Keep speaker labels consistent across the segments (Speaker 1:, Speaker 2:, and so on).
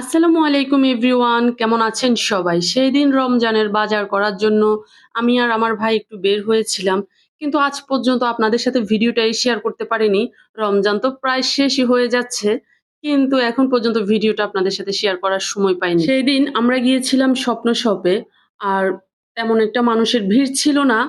Speaker 1: আসসালামু আলাইকুম এভরিওয়ান, কেমন আছেন সবাই? সেই দিন রমজানের বাজার করার জন্য আমি আর আমার ভাই একটু বের হয়েছিলাম, কিন্তু আজ পর্যন্ত আপনাদের সাথে ভিডিওটাই শেয়ার করতে পারিনি। রমজান তো প্রায় শেষই হয়ে যাচ্ছে, কিন্তু এখন পর্যন্ত ভিডিওটা আপনাদের সাথে শেয়ার করার সময় পাইনি। সেই দিন আমরা গিয়েছিলাম স্বপ্ন শপে আর তেমন একটা মানুষের ভিড় ছিল না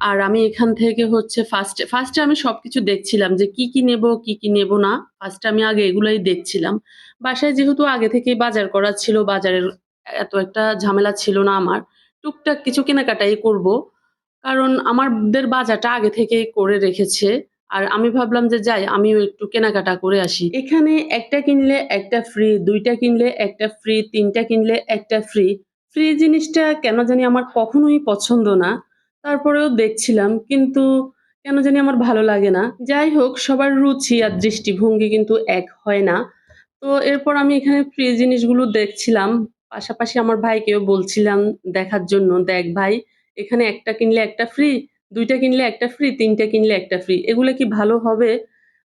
Speaker 1: আর আমি এখান থেকে হচ্ছে ফার্স্টে ফার্স্টে আমি সব কিছু দেখছিলাম যে কি কি নেব, কি কি নেব না। ফার্স্টে আমি আগে এগুলাই দেখছিলাম। বাসায় যেহেতু আগে থেকেই বাজার করা ছিল, বাজারের এত একটা ঝামেলা ছিল না আমার। টুকটাক কিছু কেনাকাটাই করব। কারণ আমাদের বাজারটা আগে থেকেই করে রেখেছে। আর আমি ভাবলাম যে যাই, আমিও একটু কেনাকাটা করে আসি। এখানে একটা কিনলে একটা ফ্রি দুইটা কিনলে একটা ফ্রি তিনটা কিনলে একটা ফ্রি ফ্রি জিনিসটা কেন জানি আমার কখনোই পছন্দ না। তারপরেও দেখছিলাম, কিন্তু কেন জানি আমার ভালো লাগে না। যাই হোক, সবার রুচি আর দৃষ্টিভঙ্গি কিন্তু এক হয় না। তো এরপর আমি এখানে ফ্রি জিনিসগুলো দেখছিলাম। পাশাপাশি আমার ভাইকেও বলছিলাম দেখার জন্য, দেখ ভাই, এখানে একটা কিনলে একটা ফ্রি দুইটা কিনলে একটা ফ্রি তিনটা কিনলে একটা ফ্রি এগুলো কি ভালো হবে?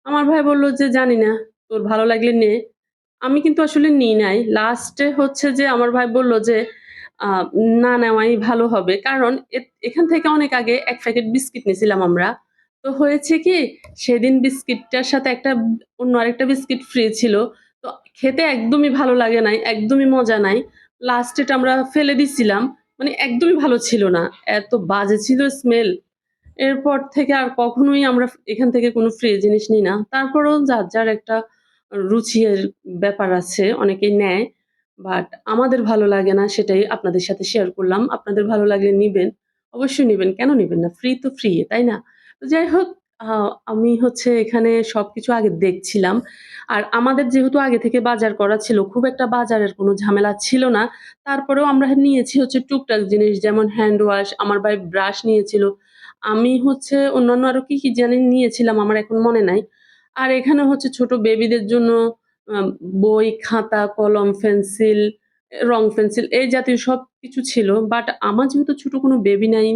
Speaker 1: আমার ভাই বলল যে, জানি না, তোর ভালো লাগলে নে। আমি কিন্তু আসলে নিই নাই। লাস্টে হচ্ছে যে, আমার ভাই বলল যে না নেওয়াই ভালো হবে। কারণ এখান থেকে অনেক আগে এক প্যাকেট বিস্কিট নিয়েছিলাম আমরা। তো হয়েছে কি, সেদিন বিস্কিটটার সাথে একটা অন্য আরেকটা বিস্কিট ফ্রি ছিল। তো খেতে একদমই ভালো লাগে নাই, একদমই মজা নাই। লাস্টে আমরা ফেলে দিছিলাম। মানে একদমই ভালো ছিল না। এত বাজে ছিল স্মেল এরপর থেকে আর কখনোই আমরা এখান থেকে কোনো ফ্রি জিনিস নিই না। তারপরেও যার যার একটা রুচির ব্যাপার আছে, অনেকেই নেয়। বাট আমাদের ভালো লাগে না সেটাই আপনাদের সাথে শেয়ার করলাম। আপনাদের ভালো লাগলে নিবেন, অবশ্যই নিবেন। কেন নিবেন না? ফ্রি তো ফ্রি তাই না? তো যাই হোক আমি হচ্ছে এখানে সব কিছু আগে দেখছিলাম। আর আমাদের যেহেতু আগে থেকে বাজার করা ছিল, খুব একটা বাজারের কোনো ঝামেলা ছিল না। তারপরেও আমরা নিয়েছি হচ্ছে টুকটাক জিনিস, যেমন হ্যান্ড ওয়াশ আমার ভাই ব্রাশ নিয়েছিল। আমি হচ্ছে অন্যান্য আরও কী কী জানি নিয়েছিলাম, আমার এখন মনে নাই। আর এখানে হচ্ছে ছোট বেবিদের জন্য বই, খাতা, কলম, পেন্সিল, রং পেন্সিল এই জাতীয় সব কিছু ছিল। বাট আমার যেহেতু ছোট কোনো বেবি নাই,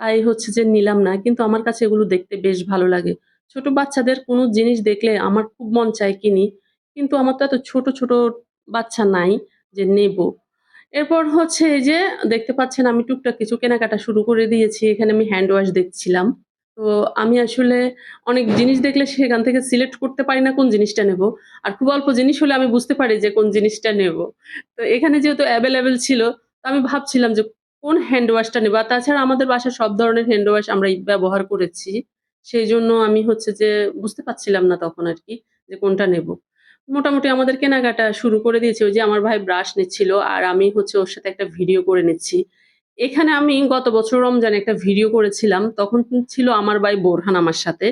Speaker 1: তাই হচ্ছে যে নিলাম না। কিন্তু আমার কাছে এগুলো দেখতে বেশ ভালো লাগে। ছোট বাচ্চাদের কোনো জিনিস দেখলে আমার খুব মন চায় কিনি। কিন্তু আমার তো এত ছোট ছোট বাচ্চা নাই যে নেব। এরপর হচ্ছে এই যে দেখতে পাচ্ছেন আমি টুকটাক কিছু কেনাকাটা শুরু করে দিয়েছি। এখানে আমি হ্যান্ড ওয়াশ দেখছিলাম। তো আমি আসলে অনেক জিনিস দেখলে সেখান থেকে সিলেক্ট করতে পারি না কোন জিনিসটা নেব। আর খুব অল্প জিনিস হলে আমি বুঝতে পারি যে কোন জিনিসটা নেব। তো এখানে যেহেতু অ্যাভেলেবেল ছিল, তো আমি ভাবছিলাম যে কোন হ্যান্ড ওয়াশটা নেব। তাছাড়া আমাদের বাসায় সব ধরনের হ্যান্ড ওয়াশ আমরা ব্যবহার করেছি। সেই জন্য আমি হচ্ছে যে বুঝতে পারছিলাম না তখন আর কি যে কোনটা নেব। মোটামুটি আমাদের কেনাকাটা শুরু করে দিয়েছে। ওই যে আমার ভাই ব্রাশ নিচ্ছিল, আর আমি হচ্ছে ওর সাথে একটা ভিডিও করে নিচ্ছি। এখানে আমি গত বছর রমজানে একটা ভিডিও করেছিলাম, তখন ছিল আমার ভাই বোরহান আমার সাথে।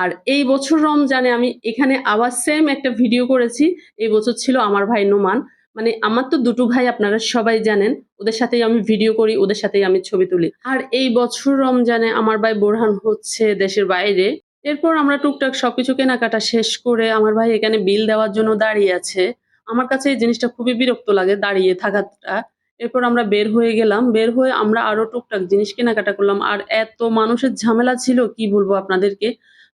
Speaker 1: আর এই বছর রমজানে আমি এখানে আবার সেম একটা ভিডিও করেছি, এই বছর ছিল আমার ভাই নোমান। মানে আমার তো দুটো ভাই, আপনারা সবাই জানেন, ওদের সাথেই আমি ভিডিও করি, ওদের সাথেই আমি ছবি তুলি। আর এই বছর রমজানে আমার ভাই বোরহান হচ্ছে দেশের বাইরে। এরপর আমরা টুকটাক সবকিছু কেনাকাটা শেষ করে আমার ভাই এখানে বিল দেওয়ার জন্য দাঁড়িয়ে আছে। আমার কাছে এই জিনিসটা খুবই বিরক্ত লাগে, দাঁড়িয়ে থাকাটা। এরপর আমরা বের হয়ে গেলাম, বের হয়ে আমরা আরও টুকটাক জিনিস কেনাকাটা করলাম। আর এত মানুষের ঝামেলা ছিল, কি বলব আপনাদেরকে?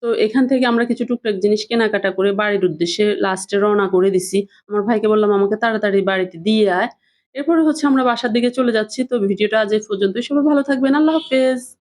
Speaker 1: তো এখান থেকে আমরা কিছু টুকটাক জিনিস কেনাকাটা করে বাড়ির উদ্দেশ্যে লাস্টে রওনা করে দিছি। আমার ভাইকে বললাম, আমাকে তাড়াতাড়ি বাড়িতে দিয়ে আয়। এরপরে হচ্ছে আমরা বাসার দিকে চলে যাচ্ছি। তো ভিডিওটা আজ পর্যন্তই। সবাই ভালো থাকবেন। আল্লাহ হাফেজ।